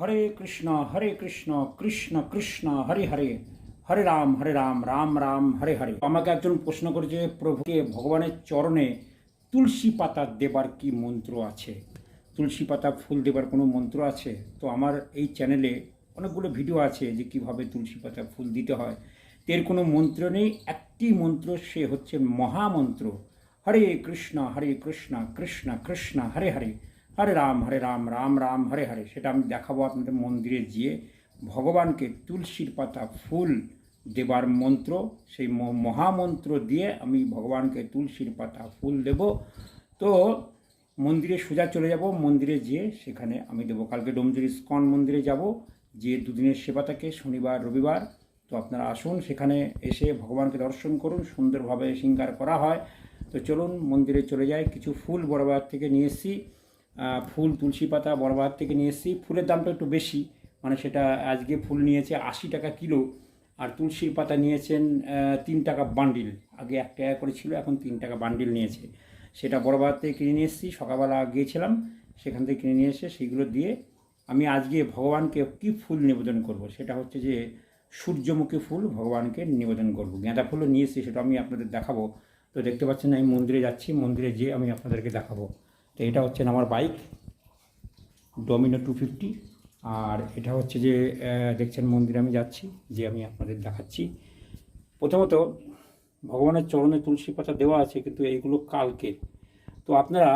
হরে কৃষ্ণ হরে কৃষ্ণ কৃষ্ণ কৃষ্ণ, হরে হরে। হরে রাম হরে রাম রাম রাম, হরে হরে। আমাকে একজন প্রশ্ন করেছে, প্রভুকে ভগবানের চরণে তুলসী পাতা দেবার কি মন্ত্র আছে? তুলসী পাতা, ফুল দেবার কোনো মন্ত্র আছে? তো আমার এই চ্যানেলে অনেকগুলো ভিডিও আছে যে কীভাবে তুলসী পাতা, ফুল দিতে হয়। এর কোনো মন্ত্র নেই। একটি মন্ত্র সে হচ্ছে মহামন্ত্র। হরে কৃষ্ণ হরে কৃষ্ণ কৃষ্ণ কৃষ্ণ, হরে হরে। হরে রাম হরে রাম রাম রাম, হরে হরে। সেটা আমি দেখাবো আপনাদের মন্দিরে গিয়ে। ভগবানকে তুলসীর পাতা, ফুল দেবার মন্ত্র, সেই মহামন্ত্র দিয়ে আমি ভগবানকে তুলসীর পাতা, ফুল দেব। তো মন্দিরে সোজা চলে যাব। মন্দিরে যেয়ে সেখানে আমি দেবো। কালকে ডোমজুর ইস্কন মন্দিরে যাব। যে দুদিনের সেবা থাকে, শনিবার, রবিবার। তো আপনারা আসুন, সেখানে এসে ভগবানকে দর্শন করুন, সুন্দরভাবে শৃঙ্গার করা হয়। তো চলুন, মন্দিরে চলে যাই। কিছু ফুল বড়বাজার থেকে নিয়ে এসেছি। ফুল, তুলসী পাতা বড়বাজার থেকে নিয়ে এসেছি। ফুলের দামটা একটু বেশি মানে সেটা আজকে ফুল নিয়েছে আশি টাকা কিলো, আর তুলসীর পাতা নিয়েছেন তিন টাকা বান্ডিল আগে এক টাকা করে ছিল, এখন তিন টাকা বান্ডিল নিয়েছে। সেটা বড়বাজার থেকে কিনে নিয়ে এসেছি, সকালবেলা গিয়েছিলাম, সেখান থেকে কিনে নিয়ে এসে সেইগুলো দিয়ে আমি আজকে ভগবানকে কী ফুল নিবেদন করব? সেটা হচ্ছে যে সূর্যমুখী ফুল ভগবানকে নিবেদন করব। গাঁদা ফুলও নিয়ে এসেছি, সেটা আমি আপনাদের দেখাবো। তো দেখতে পাচ্ছেন, আমি মন্দিরে যাচ্ছি, মন্দিরে যেয়ে আমি আপনাদেরকে দেখাবো। তো এটা হচ্ছে আমার বাইক ডমিনো টু ফিফটি আর এটা হচ্ছে যে দেখছেন মন্দিরে আমি যাচ্ছি, যে আমি আপনাদের দেখাচ্ছি। প্রথমত ভগবানের চরণে তুলসী পাতা দেওয়া আছে, কিন্তু এইগুলো কালকে তো আপনারা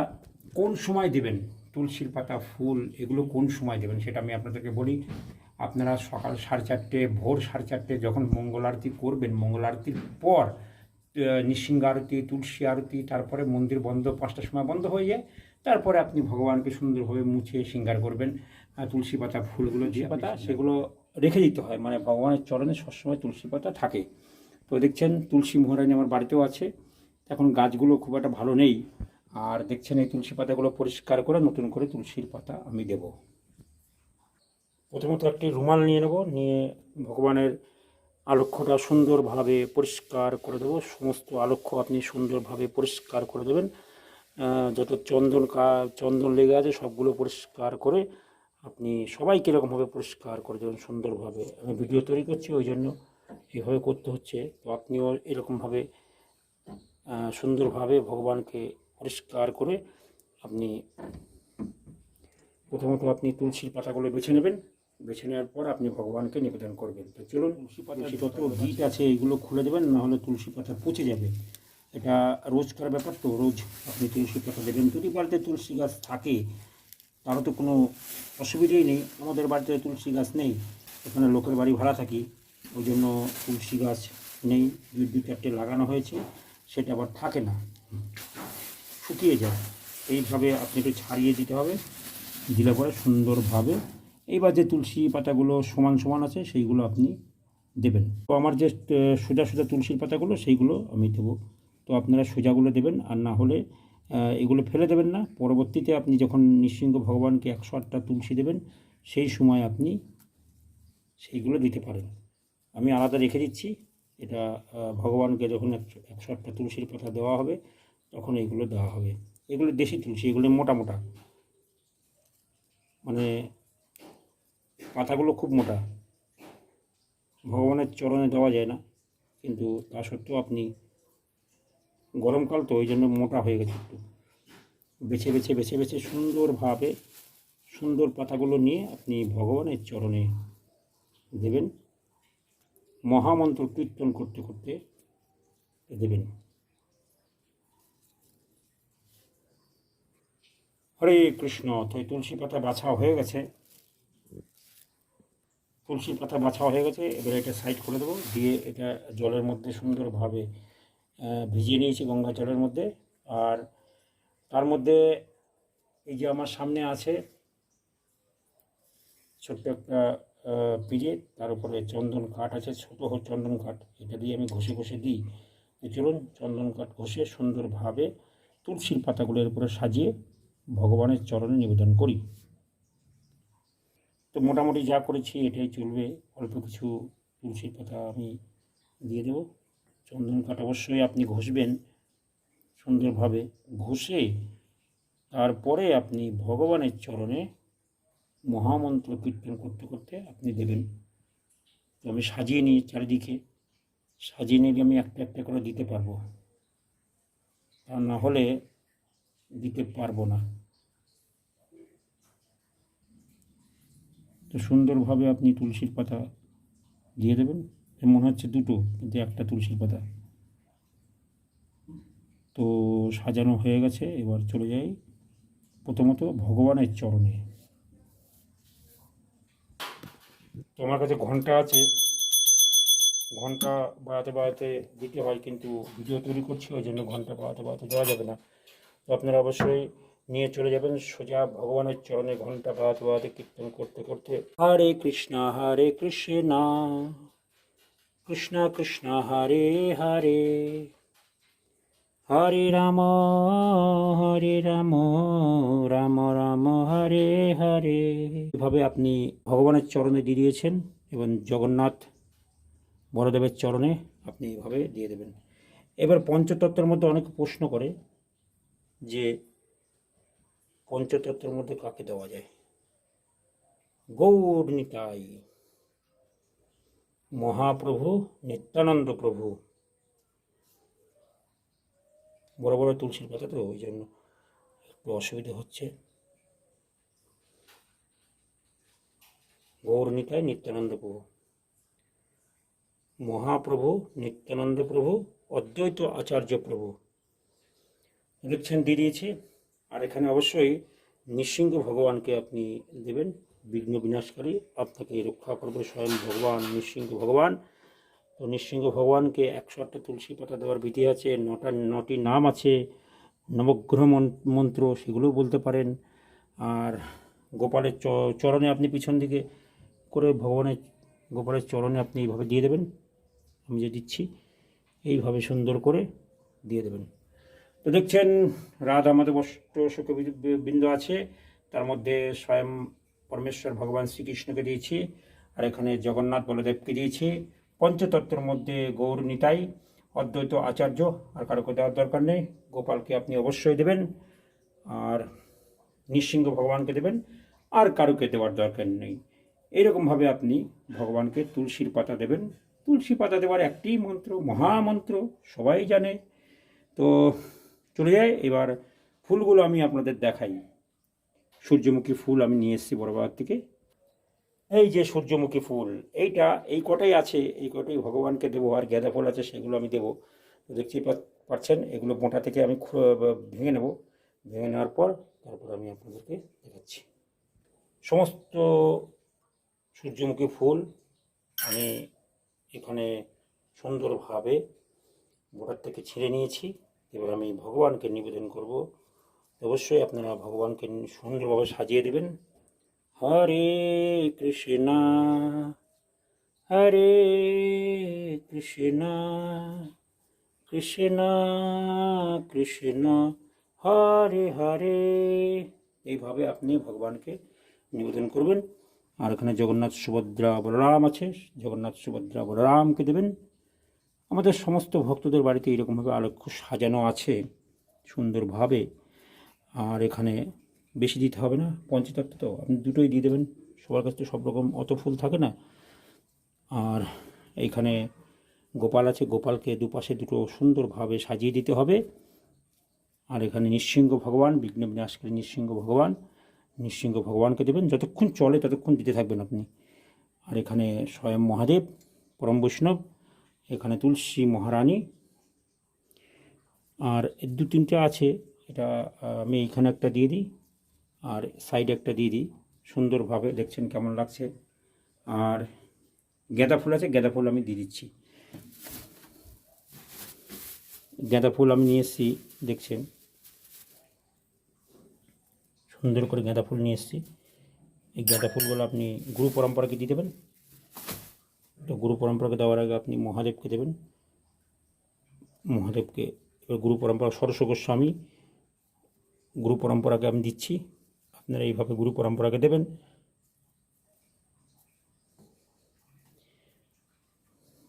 কোন সময় দেবেন তুলসীর পাতা, ফুল, এগুলো কোন সময় দেবেন সেটা আমি আপনাদেরকে বলি। আপনারা সকাল সাড়ে চারটে, ভোর সাড়ে চারটে যখন মঙ্গল আরতি করবেন, মঙ্গল আরতির পর নৃসিংহ আরতি, তুলসী আরতি, তারপরে মন্দির বন্ধ, পাঁচটার সময় বন্ধ হয়ে যায়। তারপরে আপনি ভগবানকে সুন্দরভাবে মুছে শৃঙ্গার করবেন আর তুলসী পাতা ফুলগুলো যে পাতা সেগুলো রেখে দিতে হয় মানে ভগবানের চরণে সবসময় তুলসী পাতা থাকে। তো দেখছেন তুলসী মহারানী আমার বাড়িতেও আছে এখন গাছগুলো খুব একটা ভালো নেই আর দেখছেন এই তুলসী পাতাগুলো পরিষ্কার করে নতুন করে তুলসীর পাতা আমি দেব। প্রথমত একটি রুমাল নিয়ে নেব নিয়ে ভগবানের আলক্ষ্যটা সুন্দরভাবে পরিষ্কার করে দেবো সমস্ত আলক্ষ্য আপনি সুন্দরভাবে পরিষ্কার করে দেবেন। যত চন্দন কা চন্দন লেগে আছে সবগুলো পরিষ্কার করে আপনি সবাই কীরকমভাবে পরিষ্কার করে দেবেন সুন্দরভাবে? আমি ভিডিও তৈরি করছি ওই জন্য এভাবে করতে হচ্ছে। তো আপনিও এরকমভাবে সুন্দরভাবে ভগবানকে পরিষ্কার করে আপনি প্রথমত আপনি তুলসীর পাতাগুলো বেছে নেবেন। বেছে নেওয়ার পর আপনি ভগবানকে নিবেদন করবেন। তো চলুন তুলসী পাতা যত গীত আছে এইগুলো খুলে দেবেন নাহলে তুলসী পাতা পচে যাবে। এটা রোজকার ব্যাপার তো, রোজ আপনি তুলসী পাতা দেবেন যদি বাড়িতে তুলসী গাছ থাকে, তারও তো কোনো অসুবিধাই নেই। আমাদের বাড়িতে তুলসী গাছ নেই, এখানে লোকের বাড়ি ভাড়া থাকি, ওই জন্য তুলসী গাছ নেই। দুই দুই, চারটে লাগানো হয়েছে, সেটা আবার থাকে না। শুকিয়ে যায়। এইভাবে আপনি একটু ছাড়িয়ে দিতে হবে, দিলে পরে সুন্দরভাবে। এইবার যে তুলসী পাতাগুলো সমান সমান আছে, সেইগুলো আপনি দেবেন। তো আমার যে সোজা সোজা তুলসীর পাতাগুলো, সেইগুলো আমি দেবো। তো আপনারা সোজাগুলো দেবেন আর না হলে এগুলো ফেলে দেবেন না। পরবর্তীতে আপনি যখন নৃসিংহ ভগবানকে একশো আটটা তুলসী দেবেন, সেই সময় আপনি সেইগুলো দিতে পারেন। আমি আলাদা রেখে দিচ্ছি। এটা ভগবানকে যখন একশো আটটা তুলসীর পাতা দেওয়া হবে, তখন এইগুলো দেওয়া হবে। এগুলো দেশি তুলসী, এগুলো মোটা মোটা। মানে পাতাগুলো খুব মোটা। ভগবানের চরণে দেওয়া যায় না, কিন্তু তা সত্ত্বেও আপনি গরমকাল তো ওই জন্য মোটা হয়ে গেছে একটু। বেছে বেছে বেছে বেছে সুন্দরভাবে, সুন্দর পাতাগুলো নিয়ে আপনি ভগবানের চরণে দেবেন। মহামন্ত্র কীর্তন করতে করতে দেবেন। হরে কৃষ্ণ তো তুলসী পাতা বাছা হয়ে গেছে। তুলসী পাতা বাছা হয়ে গেছে, এবারে এটা সাইড করে দেবো। দিয়ে এটা জলের মধ্যে সুন্দরভাবে ভিজিয়ে নিয়েছি গঙ্গা জলের মধ্যে। আর তার মধ্যে এই যে আমার সামনে আছে ছোট্ট একটা পিড়ে, তার উপরে চন্দন কাঠ আছে, ছোট চন্দন কাঠ। এটা দিয়ে আমি ঘষে ঘষে দিই। চলুন, চন্দন কাঠ ঘষে সুন্দরভাবে তুলসীর পাতাগুলোর উপরে সাজিয়ে ভগবানের চরণে নিবেদন করি। তো মোটামুটি যা করেছি এটাই চলবে। অল্প কিছু তুলসীর পাতা আমি দিয়ে দেবো। চন্দন কাঠ অবশ্যই আপনি ঘষবেন সুন্দরভাবে। ঘষে তারপরে আপনি ভগবানের চরণে মহামন্ত্র কীর্তন করতে করতে আপনি দেবেন। তো আমি সাজিয়ে নিই চারিদিকে। সাজিয়ে নিলে আমি একটা একটা করে দিতে পারব। তা না হলে দিতে পারব না। তো সুন্দরভাবে আপনি তুলসীর পাতা দিয়ে দেবেন। মনে হচ্ছে দুটো, কিন্তু একটা তুলসীর পাতা। তো সাজানো হয়ে গেছে, এবার চলে যাই প্রথমত ভগবানের চরণে। তো আমার কাছে ঘণ্টা আছে। ঘণ্টা বাড়াতে বাড়াতে দিতে হয়, কিন্তু ভিডিও তৈরি করছি, ওই জন্য ঘণ্টা বাড়াতে বাড়াতে দেওয়া যাবে না। তো আপনারা অবশ্যই নিয়ে চলে যাবেন সোজা ভগবানের চরণে ঘণ্টা বাড়াতে বাড়াতে কীর্তন করতে করতে। হরে কৃষ্ণ হরে কৃষ্ণ। কৃষ্ণ কৃষ্ণ হরে হরে। হরে রাম হরে রাম রাম রাম, হরে হরে। এভাবে আপনি ভগবানের চরণে দিয়ে দিয়েছেন এবং জগন্নাথ বড়দেবের চরণে আপনি এভাবে দিয়ে দেবেন। এবার পঞ্চতত্ত্বের মধ্যে অনেকে প্রশ্ন করে যে পঞ্চতত্ত্বের মধ্যে কাকে দেওয়া যায়। গৌর নিতাই। মহাপ্রভু, নিত্যানন্দ প্রভু। বড় বড় তুলসীর পাতা তো, ওই জন্য একটু অসুবিধা হচ্ছে। গৌর নিতাই, নিত্যানন্দ প্রভু। মহাপ্রভু, নিত্যানন্দ প্রভু, অদ্বৈত আচার্য প্রভু। দেখছেন দিয়ে দিয়েছে। আর এখানে অবশ্যই নৃসিংহ ভগবানকে আপনি দেবেন। বিঘ্ন বিনাশকারী, আপনাকে রক্ষা করবে স্বয়ং ভগবান, নৃসিংহ ভগবান। তো নৃসিংহ ভগবানকে একশো আটটা তুলসী পাতা দেওয়ার বিধি আছে, নটা, নটি নাম আছে, নবগ্রহ মন- মন্ত্র সেগুলোও বলতে পারেন। আর গোপালের চরণে আপনি পিছন দিকে করে ভগবানের, গোপালের চরণে আপনি এইভাবে দিয়ে দেবেন। আমি যে দিচ্ছি, এইভাবে সুন্দর করে দিয়ে দেবেন। তো দেখছেন, রাধা মাধব অষ্ট সুখ বৃন্দ আছে, তার মধ্যে স্বয়ং পরমেশ্বর ভগবান শ্রীকৃষ্ণকে দিয়েছি। আর এখানে জগন্নাথ বলদেবকে দিয়েছি। পঞ্চতত্ত্বের মধ্যে গৌর নিতাই, অদ্বৈত আচার্য, আর কারোকে দেওয়ার দরকার নেই। গোপালকে আপনি অবশ্যই দেবেন, আর নৃসিংহ ভগবানকে দেবেন, আর কারোকে দেওয়ার দরকার নেই। এরকমভাবে আপনি ভগবানকে তুলসীর পাতা দেবেন। তুলসী পাতা দেওয়ার একটি মন্ত্র, মহামন্ত্র, সবাই জানে। তো চলে যায় এবার ফুলগুলো আমি আপনাদের দেখাই। সূর্যমুখী ফুল আমি নিয়ে এসেছি বড়বাজার থেকে। এই যে সূর্যমুখী ফুল, এইটা, এই কটাই আছে, এই কটাই ভগবানকে দেবো, আর গেঁদা ফুল আছে সেগুলো আমি দেবো। দেখতেই পাচ্ছেন, এগুলো মোটা থেকে আমি ভেঙে নেব। ভেঙে নেওয়ার পর তারপর আমি আপনাদেরকে দেখাচ্ছি। সমস্ত সূর্যমুখী ফুল আমি এখানে সুন্দরভাবে বোটার থেকে ছিঁড়ে নিয়েছি। এবার আমি ভগবানকে নিবেদন করব অবশ্যই আপনারা ভগবানকে সুন্দরভাবে সাজিয়ে দেবেন। হরে কৃষ্ণ হরে কৃষ্ণ কৃষ্ণ কৃষ্ণ, হরে হরে। এইভাবে আপনি ভগবানকে নিবেদন করবেন। আর এখানে জগন্নাথ সুভদ্রা বলরাম আছে। জগন্নাথ সুভদ্রা বলরামকে দেবেন। আমাদের সমস্ত ভক্তদের বাড়িতে এরকমভাবে আলোক্য সাজানো আছে। সুন্দরভাবে আর এখানে বেশি দিতে হবে না পঞ্চতত্ত্ব তো, আপনি দুটোই দিয়ে দেবেন। সবার কাছে তো সব রকম অত ফুল থাকে না। আর এইখানে গোপাল আছে, গোপালকে দুপাশে দুটো সুন্দরভাবে সাজিয়ে দিতে হবে। আর এখানে নৃসিংহ ভগবান, বিঘ্ন বিনাশকারী নৃসিংহ ভগবান, নৃসিংহ ভগবানকে দেবেন, যতক্ষণ চলে ততক্ষণ দিতে থাকবেন আপনি। আর এখানে স্বয়ং মহাদেব, পরম বৈষ্ণব, এখানে তুলসী মহারানী। আর দু তিনটে আছে এটা আমি এইখানে একটা দিয়ে দিই, আর সাইডে একটা দিয়ে দিই। সুন্দরভাবে দেখছেন কেমন লাগছে। আর গাঁদা ফুল আছে, গাঁদা ফুল আমি দিয়ে দিচ্ছি। গাঁদা ফুল আমি নিয়ে এসেছি, দেখছেন? সুন্দর করে গাঁদা ফুল নিয়ে এসেছি। এই গাঁদা ফুলগুলো আপনি গুরু পরম্পরাকে দিয়ে দেবেন। তো গুরু পরম্পরাকে দেওয়ার আগে আপনি মহাদেবকে দেবেন। মহাদেবকে, এবার গুরু পরম্পরা সরস্ব গোস্বামী গুরু পরম্পরাকে আমি দিচ্ছি। আপনারা এইভাবে গুরু পরম্পরাকে দেবেন।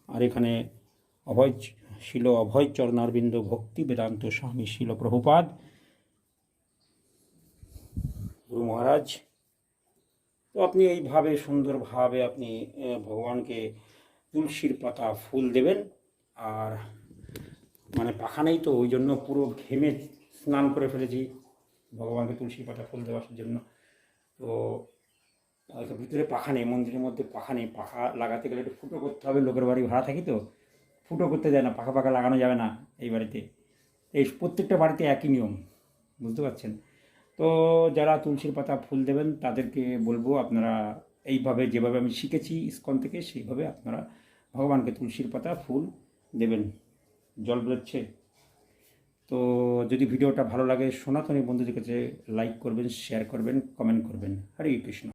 আর এখানে অভয় শিল অভয় চরণারবিন্দ ভক্তি বেদান্ত স্বামী শিল প্রভুপাদ। গুরু মহারাজ, তো আপনি এইভাবে সুন্দরভাবে আপনি ভগবানকে তুলসীর পাতা ফুল দেবেন। আর মানে পাখা নেই তো, ওই জন্য পুরো ঘেমে স্নান করে ফেলেছি। ভগবানকে তুলসী পাতা ফুল দেওয়ার জন্য। তো হয়তো ভিতরে পাখা নেই, মন্দিরের মধ্যে পাখা নেই। পাখা লাগাতে গেলে একটু ফুটো করতে হবে, লোকের বাড়ি ভাড়া থাকি তো। ফুটো করতে দেয় না, পাখা পাখা লাগানো যাবে না এই বাড়িতে। এই প্রত্যেকটা বাড়িতে একই নিয়ম, বুঝতে পারছেন? তো যারা তুলসীর পাতা ফুল দেবেন, তাদেরকে বলব আপনারা এইভাবে, যেভাবে আমি শিখেছি ইস্কন থেকে, সেইভাবে আপনারা ভগবানকে তুলসীর পাতা ফুল দেবেন। জল বেরোচ্ছে। তো যদি ভিডিওটা ভালো লাগে সনাতনী বন্ধুদের কাছে লাইক করবেন শেয়ার করবেন কমেন্ট করবেন। হরে কৃষ্ণ।